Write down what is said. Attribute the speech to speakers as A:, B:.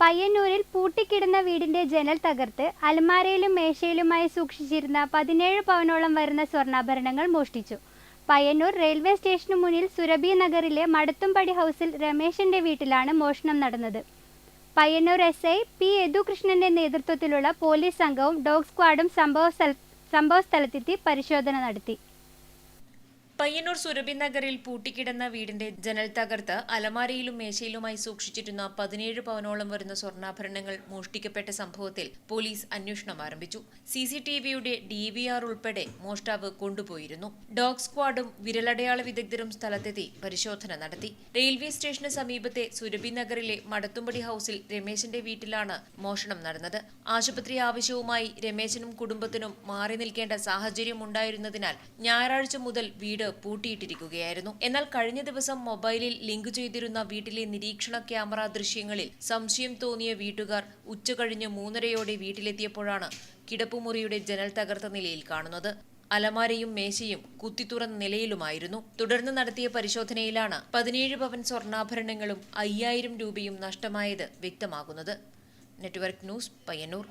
A: പയ്യന്നൂരിൽ പൂട്ടിക്കിടന്ന വീടിന്റെ ജനൽ തകർത്ത് അലമാരയിലും മേശയിലുമായി സൂക്ഷിച്ചിരുന്ന പതിനേഴ് പവനോളം വരുന്ന സ്വർണാഭരണങ്ങൾ മോഷ്ടിച്ചു. പയ്യന്നൂർ റെയിൽവേ സ്റ്റേഷനു മുന്നിൽ സുരഭി നഗറിലെ മടത്തുംപടി ഹൗസിൽ രമേശന്റെ വീട്ടിലാണ് മോഷണം നടന്നത്. പയ്യന്നൂർ എസ് ഐ പി യദുകൃഷ്ണന്റെ നേതൃത്വത്തിലുള്ള പോലീസ് സംഘവും ഡോഗ് സ്ക്വാഡും സംഭവ സംഭവ സ്ഥലത്തെത്തി പരിശോധന നടത്തി.
B: പയ്യന്നൂർ സുരഭി നഗറിൽ പൂട്ടിക്കിടന്ന വീടിന്റെ ജനൽ തകർത്ത് അലമാരയിലും മേശയിലുമായി സൂക്ഷിച്ചിരുന്ന പതിനേഴ് പവനോളം വരുന്ന സ്വർണാഭരണങ്ങൾ മോഷ്ടിക്കപ്പെട്ട സംഭവത്തിൽ പോലീസ് അന്വേഷണം ആരംഭിച്ചു. സി സി ടി വിയുടെ ഡി വി ആർ ഉൾപ്പെടെ മോഷ്ടാവ് കൊണ്ടുപോയിരുന്നു. ഡോഗ് സ്ക്വാഡും വിരലടയാള വിദഗ്ധരും സ്ഥലത്തെത്തി പരിശോധന നടത്തി. റെയിൽവേ സ്റ്റേഷന് സമീപത്തെ സുരഭി നഗറിലെ മടത്തുംപടി ഹൌസിൽ രമേശന്റെ വീട്ടിലാണ് മോഷണം നടന്നത്. ആശുപത്രി ആവശ്യവുമായി രമേശനും കുടുംബത്തിനും മാറി നിൽക്കേണ്ട സാഹചര്യമുണ്ടായിരുന്നതിനാൽ ഞായറാഴ്ച മുതൽ വീട് പൂട്ടിയിട്ടിരിക്കുകയായിരുന്നു. എന്നാൽ കഴിഞ്ഞ ദിവസം മൊബൈലിൽ ലിങ്ക് ചെയ്തിരുന്ന വീട്ടിലെ നിരീക്ഷണ ക്യാമറ ദൃശ്യങ്ങളിൽ സംശയം തോന്നിയ വീട്ടുകാർ ഉച്ചകഴിഞ്ഞ് മൂന്നരയോടെ വീട്ടിലെത്തിയപ്പോഴാണ് കിടപ്പുമുറിയുടെ ജനൽ തകർത്ത നിലയിൽ കാണുന്നത്. അലമാരയും മേശയും കുത്തിത്തുറന്ന നിലയിലുമായിരുന്നു. തുടർന്ന് നടത്തിയ പരിശോധനയിലാണ് പതിനേഴ് പവൻ സ്വർണാഭരണങ്ങളും അയ്യായിരം രൂപയും നഷ്ടമായത് വ്യക്തമാകുന്നത്. Network news Payyanur.